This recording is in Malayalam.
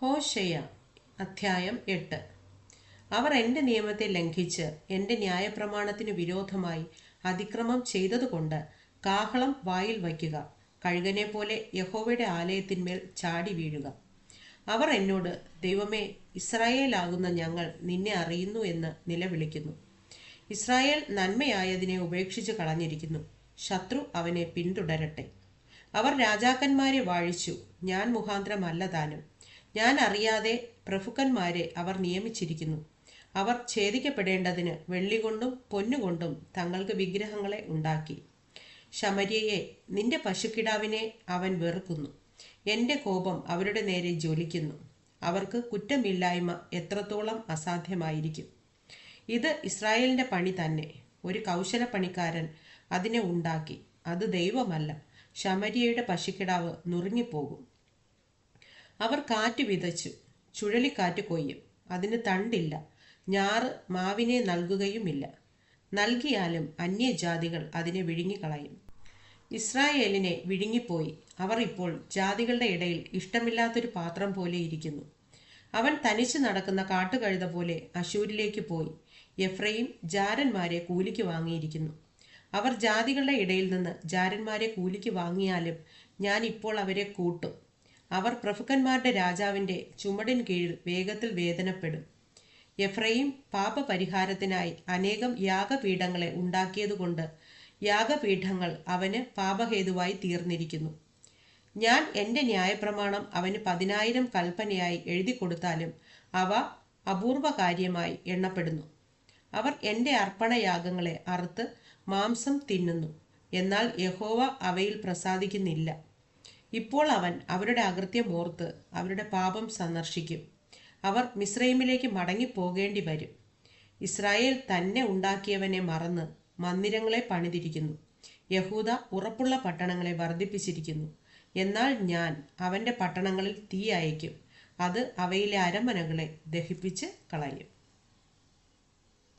ഹോഷയ അധ്യായം എട്ട്. അവർ എന്റെ നിയമത്തെ ലംഘിച്ച് എന്റെ ന്യായപ്രമാണത്തിന് വിരോധമായി അതിക്രമം ചെയ്തതുകൊണ്ട് കാഹളം വായിൽ വയ്ക്കുക കഴുകനെ പോലെ യഹോവയുടെ ആലയത്തിന്മേൽ ചാടി വീഴുക. അവർ എന്നോട് ദൈവമേ ഇസ്രായേലാകുന്ന ഞങ്ങൾ നിന്നെ അറിയുന്നു എന്ന് നിലവിളിക്കുന്നു. ഇസ്രായേൽ നന്മയായതിനെ ഉപേക്ഷിച്ച് കളഞ്ഞിരിക്കുന്നു. ശത്രു അവനെ പിന്തുടരട്ടെ. അവർ രാജാക്കന്മാരെ വാഴിച്ചു. ഞാൻ മുഖാന്തരമല്ല താനും. ഞാൻ അറിയാതെ പ്രഭുക്കന്മാരെ അവർ നിയമിച്ചിരിക്കുന്നു. അവർ ഛേദിക്കപ്പെടേണ്ടതിന് വെള്ളികൊണ്ടും പൊന്നുകൊണ്ടും തങ്ങൾക്ക് വിഗ്രഹങ്ങളെ ഉണ്ടാക്കി. ശമര്യയെ നിന്റെ പശുക്കിടാവിനെ അവൻ വെറുക്കുന്നു. എന്റെ കോപം അവരുടെ നേരെ ജ്വലിക്കുന്നു. അവർക്ക് കുറ്റമില്ലായ്മ എത്രത്തോളം അസാധ്യമായിരിക്കും. ഇത് ഇസ്രായേലിന്റെ പണി തന്നെ. ഒരു കൗശലപ്പണിക്കാരൻ അതിനെ ഉണ്ടാക്കി. അത് ദൈവമല്ല. ശമരിയയുടെ പശുക്കിടാവ് നുറുങ്ങിപ്പോകും. അവർ കാറ്റ് വിതച്ചു. ചുഴലിക്കാറ്റ് കൊയ്യും. അതിന് തണ്ടില്ല. ഞാറ് മാവിനെ നൽകുകയുമില്ല. നൽകിയാലും അന്യജാതികൾ അതിനെ വിഴുങ്ങിക്കളയും. ഇസ്രായേലിനെ വിഴുങ്ങിപ്പോയി. അവർ ഇപ്പോൾ ജാതികളുടെ ഇടയിൽ ഇഷ്ടമില്ലാത്തൊരു പാത്രം പോലെ ഇരിക്കുന്നു. അവൻ തനിച്ചു നടക്കുന്ന കാട്ടുകഴുത പോലെ അശൂരിലേക്ക് പോയി. എഫ്രൈം ജാരന്മാരെ കൂലിക്ക് വാങ്ങിയിരിക്കുന്നു. അവർ ജാതികളുടെ ഇടയിൽ നിന്ന് ജാരന്മാരെ കൂലിക്ക് വാങ്ങിയാലും ഞാൻ ഇപ്പോൾ അവരെ കൂട്ടും. അവർ പ്രഭുക്കന്മാരുടെ രാജാവിന്റെ ചുമടിൻ കീഴിൽ വേഗത്തിൽ വേദനപ്പെടും. എഫ്രൈം പാപപരിഹാരത്തിനായി അനേകം യാഗപീഠങ്ങളെ ഉണ്ടാക്കിയതുകൊണ്ട് യാഗപീഠങ്ങൾ അവന് പാപഹേതുവായി തീർന്നിരിക്കുന്നു. ഞാൻ എന്റെ ന്യായപ്രമാണം അവന് പതിനായിരം കൽപ്പനയായി എഴുതി കൊടുത്താലും അവ അപൂർവ കാര്യമായി എണ്ണപ്പെടുന്നു. അവർ എന്റെ അർപ്പണയാഗങ്ങളെ അറുത്ത് മാംസം തിന്നുന്നു. എന്നാൽ യഹോവ അവയിൽ പ്രസാദിക്കുന്നില്ല. ഇപ്പോൾ അവൻ അവരുടെ അകൃത്യം ഓർത്ത് അവരുടെ പാപം സന്ദർശിക്കും. അവർ മിസ്രൈമിലേക്ക് മടങ്ങിപ്പോകേണ്ടി വരും. ഇസ്രായേൽ തന്നെ ഉണ്ടാക്കിയവനെ മറന്ന് മന്ദിരങ്ങളെ പണിതിരിക്കുന്നു. യഹൂദ ഉറപ്പുള്ള പട്ടണങ്ങളെ വർദ്ധിപ്പിച്ചിരിക്കുന്നു. എന്നാൽ ഞാൻ അവന്റെ പട്ടണങ്ങളിൽ തീ അയക്കും അത് അവയിലെ അരമനകളെ ദഹിപ്പിച്ച് കളയും.